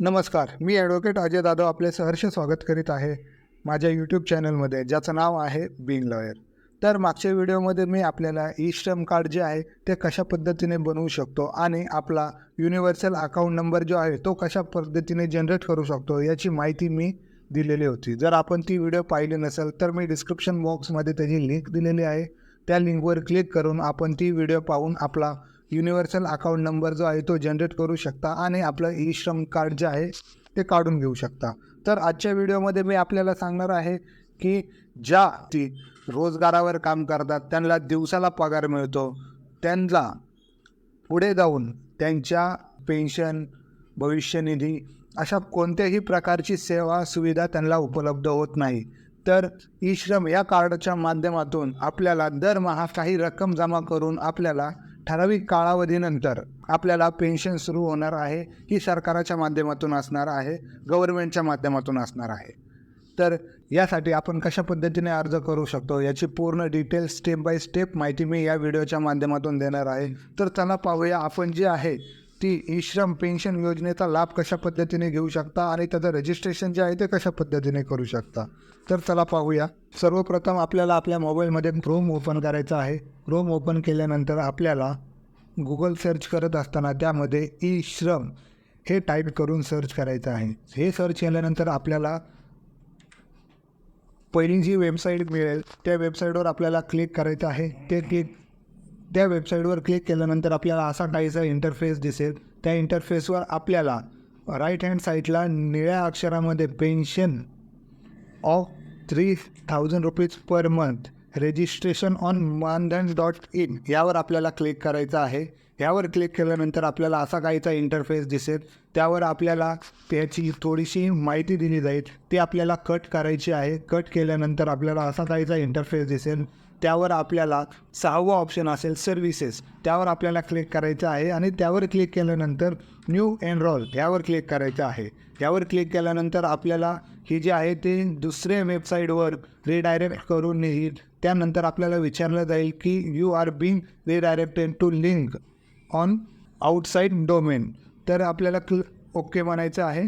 नमस्कार मी ॲडव्होकेट अजय जाधव आपले सहर्ष स्वागत करीत आहे माझ्या यूट्यूब चॅनलमध्ये ज्याचं नाव आहे बिंग लॉयर तर मागच्या व्हिडिओमध्ये मी आपल्याला ई श्रम कार्ड जे आहे ते कशा पद्धतीने बनवू शकतो आणि आपला युनिव्हर्सल अकाउंट नंबर जो आहे तो कशा पद्धतीने जनरेट करू शकतो याची माहिती मी दिलेली होती. जर आपण ती व्हिडिओ पाहिली नसेल तर मी डिस्क्रिप्शन बॉक्समध्ये त्याची लिंक दिलेली आहे. त्या लिंकवर क्लिक करून आपण ती व्हिडिओ पाहून आपला युनिव्हर्सल अकाउंट नंबर जो आहे तो जनरेट करू शकता आणि आपलं ई श्रम कार्ड जे आहे ते काढून घेऊ शकता. तर आजच्या व्हिडिओमध्ये मी आपल्याला सांगणार आहे की ज्या ती रोजगारावर काम करतात त्यांना दिवसाला पगार मिळतो त्यांना पुढे जाऊन त्यांच्या पेन्शन भविष्यनिधी अशा कोणत्याही प्रकारची सेवा सुविधा त्यांना उपलब्ध होत नाही. तर ई श्रम या कार्डच्या माध्यमातून आपल्याला दरमहा काही रक्कम जमा करून आपल्याला ठराविक कालावधीनंतर आपल्याला पेन्शन सुरू होणार आहे ही सरकाराच्या माध्यमातून असणार आहे गव्हर्नमेंटच्या माध्यमातून असणार आहे. तर यासाठी आपण कशा पद्धतीने अर्ज करू शकतो याची पूर्ण डिटेल स्टेप बाय स्टेप माहिती मी या व्हिडिओच्या माध्यमातून देणार आहे. तर चला पाहूया आपण जे आहे ती ई श्रम पेन्शन योजनेचा लाभ कशा पद्धतीने घेऊ शकता आणि त्याचं रजिस्ट्रेशन जे आहे ते कशा पद्धतीने करू शकता? तर चला पाहूया. सर्वप्रथम आपल्याला आपल्या मोबाईलमध्ये क्रोम ओपन करायचं आहे. क्रोम ओपन केल्यानंतर आपल्याला गुगल सर्च करत असताना त्यामध्ये ई श्रम हे टाईप करून सर्च करायचं आहे. हे सर्च केल्यानंतर आपल्याला पहिली जी वेबसाईट मिळेल त्या वेबसाईटवर आपल्याला क्लिक करायचं आहे. ते क्लिक त्या वेबसाईटवर क्लिक केल्यानंतर आपल्याला असा काहीसा इंटरफेस दिसेल. त्या इंटरफेसवर आपल्याला राईट हँड साईडला निळ्या अक्षरामध्ये pension of three thousand rupees per month registration on Maandhan dot in यावर आपल्याला क्लिक करायचं आहे. यावर क्लिक केल्यानंतर आपल्याला असा काहीचा इंटरफेस दिसेल. त्यावर आपल्याला त्याची थोडीशी माहिती दिली जाईल. ती आपल्याला कट करायची आहे. कट केल्यानंतर आपल्याला असा काहीचा इंटरफेस दिसेल. त्यावर आपल्याला सहावं ऑप्शन असेल सर्व्हिसेस त्यावर आपल्याला क्लिक करायचं आहे आणि त्यावर क्लिक केल्यानंतर न्यू एनरोल यावर क्लिक करायचं आहे. यावर क्लिक केल्यानंतर आपल्याला ही जी आहे ते दुसऱ्या वेबसाईटवर रिडायरेक्ट करून नेईल त्यानंतर आपल्याला विचारलं जाईल की you are being redirected to link on outside domain तर आपल्याला क्ल ओके म्हणायचं आहे.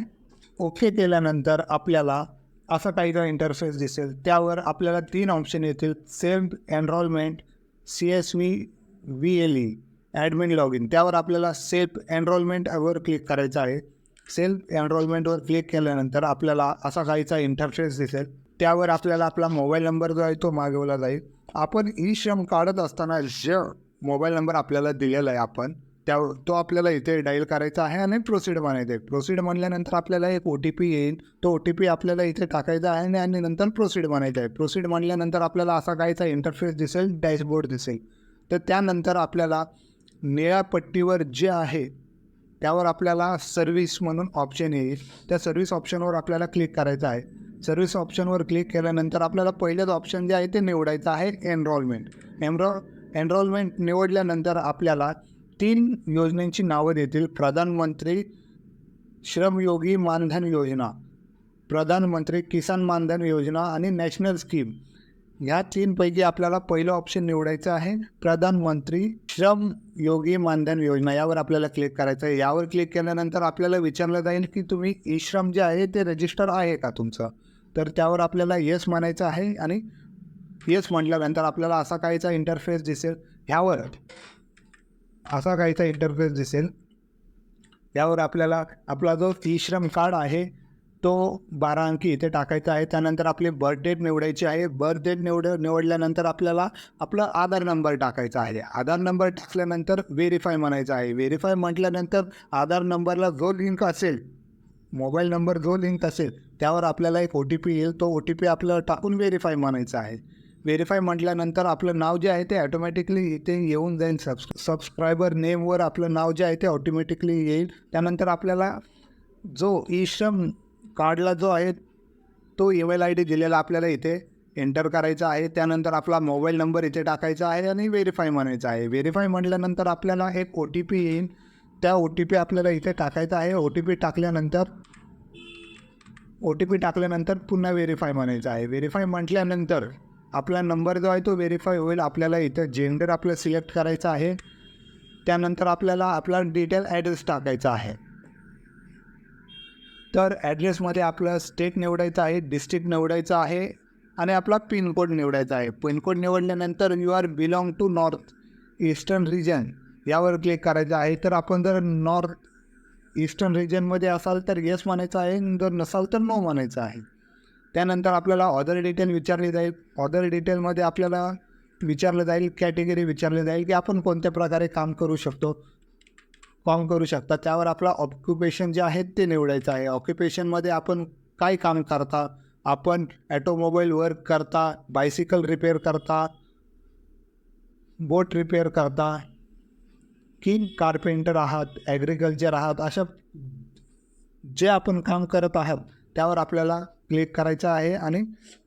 ओके केल्यानंतर आपल्याला असा काहीचा इंटरफेस दिसेल त्यावर आपल्याला तीन ऑप्शन येतील. Self enrolment C S V V L E admin log in त्यावर आपल्याला सेल्फ एनरोलमेंटवर क्लिक करायचं आहे. सेल्फ एनरोलमेंटवर क्लिक केल्यानंतर आपल्याला असा काहीचा इंटरफेस दिसेल. त्यावर आपल्याला आपला मोबाईल नंबर जो आहे तो मागवला जाईल. आपण ई श्रम काढत असताना ज मोबाईल नंबर आपल्याला दिलेला आहे आपण त्या तो आपल्याला इथे डायल करायचा आहे आणि प्रोसीड म्हणायचं आहे. प्रोसीड म्हणल्यानंतर आपल्याला एक ओ टी पी येईल. तो ओ टी पी आपल्याला इथे टाकायचा आहे आणि- नंतर प्रोसीड म्हणायचं आहे. प्रोसीड म्हणल्यानंतर आपल्याला असा काहीचा इंटरफेस दिसेल डॅशबोर्ड दिसेल. तर त्यानंतर आपल्याला निळ्या पट्टीवर जे आहे त्यावर आपल्याला सर्व्हिस म्हणून ऑप्शन येईल. त्या सर्व्हिस ऑप्शनवर आपल्याला क्लिक करायचं आहे. सर्व्हिस ऑप्शनवर क्लिक केल्यानंतर आपल्याला पहिलंच ऑप्शन जे आहे ते निवडायचं आहे एनरोलमेंट एनरो एनरोलमेंट निवडल्यानंतर आपल्याला तीन योजनेची नावं देतील. प्रधानमंत्री श्रमयोगी मानधन योजना प्रधानमंत्री किसान मानधन योजना आणि नॅशनल स्कीम. ह्या तीनपैकी आपल्याला पहिलं ऑप्शन निवडायचं आहे. प्रधानमंत्री श्रम योगी मानधन योजना. यावर आपल्याला क्लिक करायचं आहे यावर क्लिक केल्यानंतर आपल्याला विचारलं जाईल की तुम्ही ई श्रम जे आहे ते रजिस्टर आहे का तुमचं? तर त्यावर आपल्याला येस म्हणायचं आहे आणि येस म्हटल्यानंतर आपल्याला असा काहीचा इंटरफेस दिसेल. ह्यावर असा काहीचा इंटरफेस दिसेल. यावर आपल्याला आपला जो ई श्रम कार्ड आहे तो बारा अंकी इथे टाकायचा आहे. त्यानंतर आपली बर्थ डेट निवडायची आहे. बर्थ डेट निवड निवडल्यानंतर आपल्याला आपलं आधार नंबर टाकायचा आहे. आधार नंबर टाकल्यानंतर व्हेरीफाय म्हणायचं आहे. व्हेरीफाय म्हटल्यानंतर आधार नंबरला जो लिंक असेल मोबाईल नंबर जो लिंक असेल त्यावर आपल्याला एक ओ टी पी येईल. तो ओ टी पी आपल्याला टाकून व्हेरीफाय म्हणायचं आहे. व्हेरीफाय म्हटल्यानंतर आपलं नाव जे आहे ते ऑटोमॅटिकली इथे येऊन जाईल. सबस् सबस्क्रायबर नेमवर आपलं नाव जे आहे ते ऑटोमॅटिकली येईल. त्यानंतर आपल्याला जो ई श्रम कार्डला जो आहे तो ईमेल आय डी दिलेला आपल्याला इथे एंटर करायचा आहे. त्यानंतर आपला मोबाईल नंबर इथे टाकायचा आहे आणि व्हेरीफाय म्हणायचा आहे. व्हेरीफाय म्हटल्यानंतर आपल्याला एक ओ टी पी येईल. त्या ओ टी पी आपल्याला इथे टाकायचा आहे. ओ टी पी टाकल्यानंतर ओ टी पी टाकल्यानंतर पुन्हा व्हेरीफाय म्हणायचं आहे. व्हेरीफाय म्हटल्यानंतर आपला नंबर जो आहे तो व्हेरीफाय होईल. आपल्याला इथं जेंडर आपलं सिलेक्ट करायचं आहे. त्यानंतर आपल्याला आपला डिटेल ॲड्रेस टाकायचा आहे. तर ॲड्रेसमध्ये आपलं स्टेट निवडायचं आहे डिस्ट्रिक्ट निवडायचं आहे आणि आपला पिनकोड निवडायचा आहे. पिनकोड निवडल्यानंतर you are belong to north eastern region यावर क्लिक करायचं आहे. तर आपण जर नॉर्थ ईस्टर्न रिजनमध्ये असाल तर येस म्हणायचं आहे. जर नसाल तर नो म्हणायचं आहे. त्यानंतर आपल्याला ऑदर डिटेल विचारली जाईल. ऑदर डिटेलमध्ये आपल्याला विचारलं जाईल कॅटेगरी विचारली जाईल की आपण कोणत्या प्रकारे काम करू शकतो. काम करू शकता. त्यावर आपला ऑक्युपेशन जे आहे ते निवडायचं आहे. ऑक्युपेशनमध्ये आपण काय काम करता? आपण ॲटोमोबाईल वर्क करता बायसिकल रिपेअर करता बोट रिपेअर करता की कार्पेंटर आहात ॲग्रिकल्चर आहात अशा जे आपण काम करत आहात त्यावर आपल्याला क्लिक करायचं आहे आणि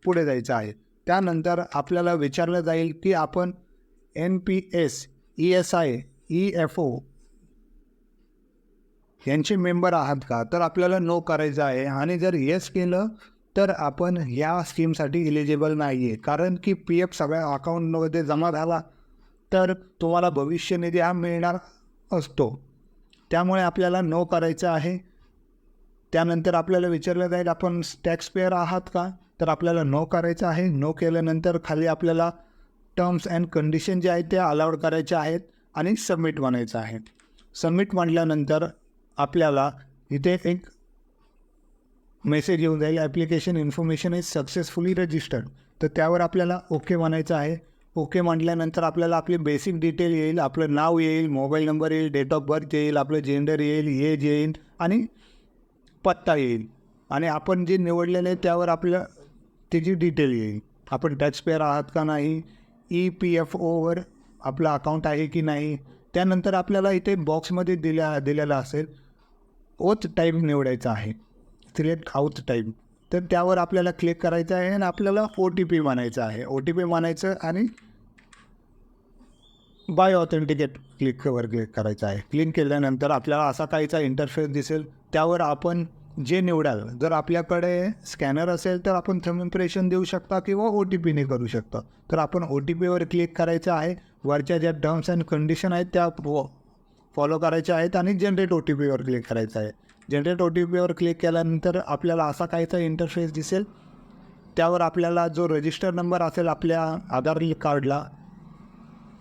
पुढे जायचं आहे. त्यानंतर आपल्याला विचारलं जाईल की आपण N P S E S I E F O यांचे मेंबर आहात का? तर आपल्याला नो करायचं आहे. आणि जर येस केलं तर आपण या स्कीमसाठी इलिजिबल नाही आहे कारण की पी एफ सगळ्या अकाउंटमध्ये जमा झाला तर तुम्हाला भविष्य निधी हा मिळणार असतो. त्यामुळे आपल्याला नो करायचं आहे. त्यानंतर आपल्याला विचारलं जाईल आपण टॅक्स पेअर आहात का? तर आपल्याला नो करायचं आहे. नो केल्यानंतर खाली आपल्याला टर्म्स अँड कंडिशन जे आहेत ते अलाउड करायचे आहेत आणि सबमिट म्हणायचं आहे. सबमिट म्हटल्यानंतर आपल्याला इथे एक मेसेज येऊन जाईल. Application information is successfully registered तर त्यावर आपल्याला ओके म्हणायचं आहे. ओके म्हटल्यानंतर आपल्याला आपली बेसिक डिटेल येईल. आपलं नाव येईल मोबाईल नंबर येईल डेट ऑफ बर्थ येईल आपलं जेंडर येईल एज येईल आणि पत्ता येईल. आणि आपण जे निवडलेलं आहे त्यावर आपल्या त्याची डिटेल येईल. आपण टॅक्सपेअर आहात का नाही ई पी एफ ओवर आपलं अकाउंट आहे की नाही त्यानंतर आपल्याला इथे बॉक्समध्ये दिल्या दिलेला असेल ओथ टाईप निवडायचा आहे. सिलेक्ट आउथ टाईप तर त्यावर आपल्याला क्लिक करायचं आहे आणि आपल्याला ओ टी पी म्हणायचं आहे. ओ टी पी म्हणायचं आणि बाय ऑथेंटिकेट क्लिकवर क्लिक करायचं आहे. क्लिक केल्यानंतर आपल्याला असा काहीचा इंटरफेस दिसेल त्यावर आपण जे निवडाल जर आपल्याकडे स्कॅनर असेल तर आपण थम इम्प्रेशन देऊ शकता किंवा ओ टी पीने करू शकता. तर आपण ओ टी पीवर क्लिक करायचं आहे. वरच्या ज्या टर्म्स अँड कंडिशन आहेत त्या फॉलो करायच्या आहेत आणि जनरेट ओ टी पीवर क्लिक करायचं आहे. जनरेट ओ टी पीवर क्लिक केल्यानंतर आपल्याला असा काहीचा इंटरफेस दिसेल. त्यावर आपल्याला जो रजिस्टर नंबर असेल आपल्या आधार कार्डला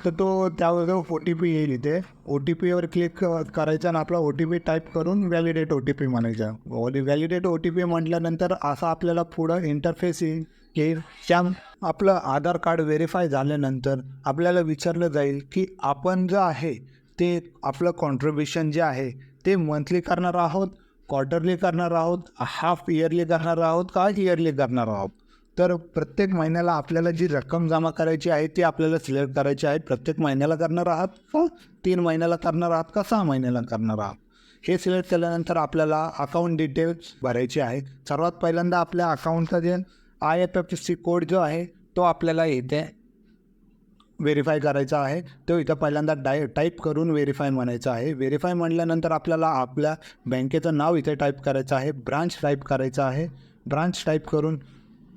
तर तो त्यावर ओ टी पी येईल इथे. ओ टी पीवर क्लिक करायचा आणि आपला ओ टी पी टाईप करून व्हॅलिडेट ओ टी पी म्हणायचा. व्हॅलिडेट ओ टी पी म्हटल्यानंतर असा आपल्याला पुढं इंटरफेस येईल. की त्या आपलं आधार कार्ड व्हेरीफाय झाल्यानंतर आपल्याला विचारलं जाईल की आपण जे आहे ते आपलं कॉन्ट्रीब्युशन जे आहे ते मंथली करणार आहोत क्वार्टरली करणार आहोत हाफ इयरली करणार आहोत का इयरली करणार आहोत? तर प्रत्येक महिन्याला आपल्याला जी रक्कम जमा करायची आहे ती आपल्याला सिलेक्ट करायची आहे. प्रत्येक महिन्याला करणार आहात का? तीन महिन्याला करणार आहात का? सहा महिन्याला करणार आहात? हे सिलेक्ट केल्यानंतर आपल्याला अकाउंट डिटेल्स भरायचे आहे सर्वात पहिल्यांदा आपल्या अकाउंटचा जे I F F C code जो आहे तो आपल्याला इथे व्हेरीफाय करायचा आहे. तो इथं पहिल्यांदा डाय टाईप करून व्हेरीफाय म्हणायचं आहे. व्हेरीफाय म्हटल्यानंतर आपल्याला आपल्या बँकेचं नाव इथे टाईप करायचं आहे. ब्रांच टाईप करायचं आहे. ब्रांच टाईप करून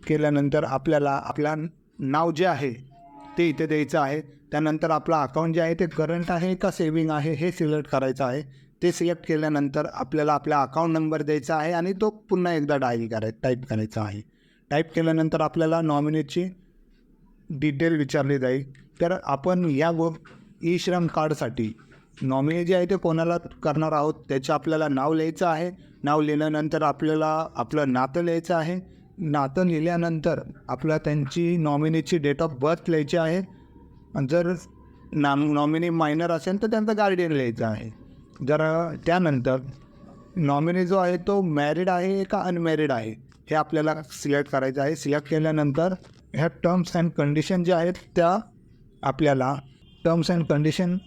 केल्यानंतर आपल्याला आपल्या नाव जे आहे ते इथे द्यायचं आहे. त्यानंतर आपलं अकाउंट जे आहे ते करंट आहे का सेविंग आहे हे सिलेक्ट करायचं आहे. ते सिलेक्ट केल्यानंतर आपल्याला आपला अकाउंट नंबर द्यायचा आहे आणि तो पुन्हा एकदा डायल कराय टाईप करायचा आहे. टाईप केल्यानंतर आपल्याला नॉमिनीची डिटेल विचारली जाईल. तर आपण या व ई श्रम कार्डसाठी नॉमिनी जे आहे ते कोणाला करणार आहोत? त्याचं आपल्याला नाव लिहायचं आहे. नाव लिहिल्यानंतर आपल्याला आपलं नातं लिहायचं आहे. नातं लिहिल्यानंतर आपल्या त्यांची नॉमिनीची डेट ऑफ बर्थ लिहायची आहे. जर ना नॉमिनी मायनर असेल तर त्यांचं गार्डियन लिहायचं आहे. जर त्यानंतर नॉमिनी जो आहे तो मॅरिड आहे का अनमॅरिड आहे? हे आपल्याला सिलेक्ट करायचं आहे. सिलेक्ट केल्यानंतर ह्या टर्म्स अँड कंडिशन ज्या आहेत त्या आपल्याला टर्म्स अँड कंडिशन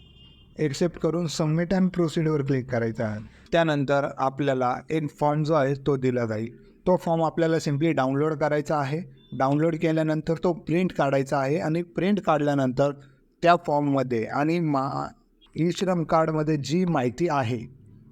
एक्सेप्ट करून सबमिट अँड प्रोसिडवर क्लिक करायचं आहे. त्यानंतर आपल्याला एक फॉर्म जो आहे तो दिला जाईल. तो फॉर्म आपल्याला सिम्पली डाउनलोड करायचा आहे. डाउनलोड केल्यानंतर तो प्रिंट काढायचा आहे आणि प्रिंट काढल्यानंतर त्या फॉर्ममध्ये आणि मा ई श्रम कार्डमध्ये जी माहिती आहे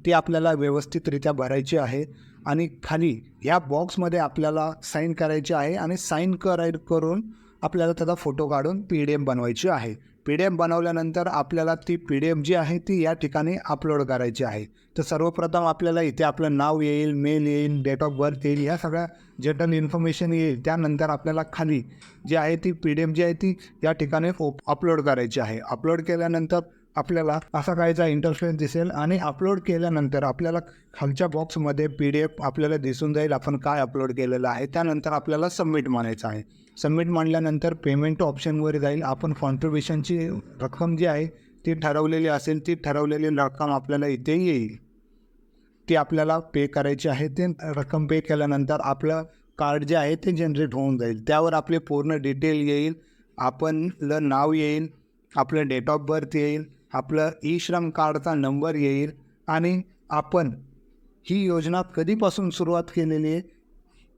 ती आपल्याला व्यवस्थितरित्या भरायची आहे आणि खाली या बॉक्समध्ये आपल्याला साईन करायची आहे आणि साईन कराय करून आपल्याला त्याचा फोटो काढून पी डी एफ बनवायची आहे. पी डी एफ बनवल्यानंतर आपल्याला ती पी डी एफ जी आहे ती या ठिकाणी अपलोड करायची आहे. तर सर्वप्रथम आपल्याला इथे आपलं नाव येईल मेल येईल डेट ऑफ बर्थ येईल ह्या सगळ्या जनरल इन्फॉर्मेशन येईल. त्यानंतर आपल्याला खाली जी आहे ती पी डी एफ जी आहे ती या ठिकाणी अपलोड करायची आहे. अपलोड केल्यानंतर आपल्याला असा काहीचा इंटरफेस दिसेल आणि अपलोड केल्यानंतर आपल्याला खालच्या बॉक्समध्ये पी डी एफ आपल्याला दिसून जाईल आपण काय अपलोड केलेलं आहे. त्यानंतर आपल्याला सबमिट मानायचं आहे. सबमिट मांडल्यानंतर पेमेंट ऑप्शनवर जाईल. आपण कॉन्ट्रीब्युशनची रक्कम जी आहे ती ठरवलेली असेल ती ठरवलेली रक्कम आपल्याला इथे येईल. ती आपल्याला पे करायची आहे. ते रक्कम पे केल्यानंतर आपलं कार्ड जे आहे ते जनरेट होऊन जाईल. त्यावर आपले पूर्ण डिटेल येईल. आपलं नाव येईल. आपलं डेट ऑफ बर्थ येईल. आपलं ई श्रम कार्डचा नंबर येईल. आणि आपण ही योजना कधीपासून सुरुवात केलेली आहे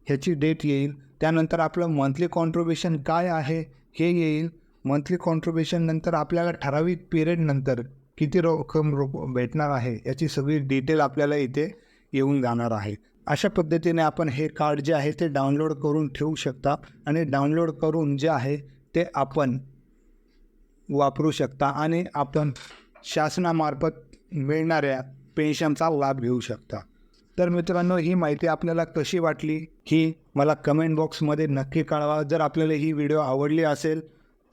ह्याची डेट येईल. त्यानंतर आपलं मंथली कॉन्ट्रीब्युशन काय आहे हे येईल. मंथली कॉन्ट्रीब्युशन नंतर आपल्याला ठराविक पिरियडनंतर किती रक्कम रो भेटणार आहे याची सगळी डिटेल आपल्याला इथे येऊन जाणार आहे. अशा पद्धतीने आपण हे कार्ड जे आहे ते डाउनलोड करून ठेवू शकता आणि डाउनलोड करून जे आहे ते आपण वापरू शकता आणि आपण शासनामार्फत मिळणाऱ्या पेन्शनचा लाभ घेऊ शकता. तर मित्रांनो ही माहिती आपल्याला कशी वाटली? ही मला कमेंट बॉक्समध्ये नक्की कळवा. जर आपल्याला ही व्हिडिओ आवडली असेल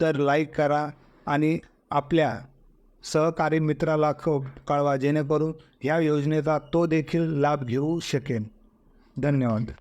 तर लाईक करा आणि आपल्या सहकारी मित्राला कळवा. जेणेकरून ह्या योजनेचा तो देखील लाभ घेऊ शकेन. धन्यवाद.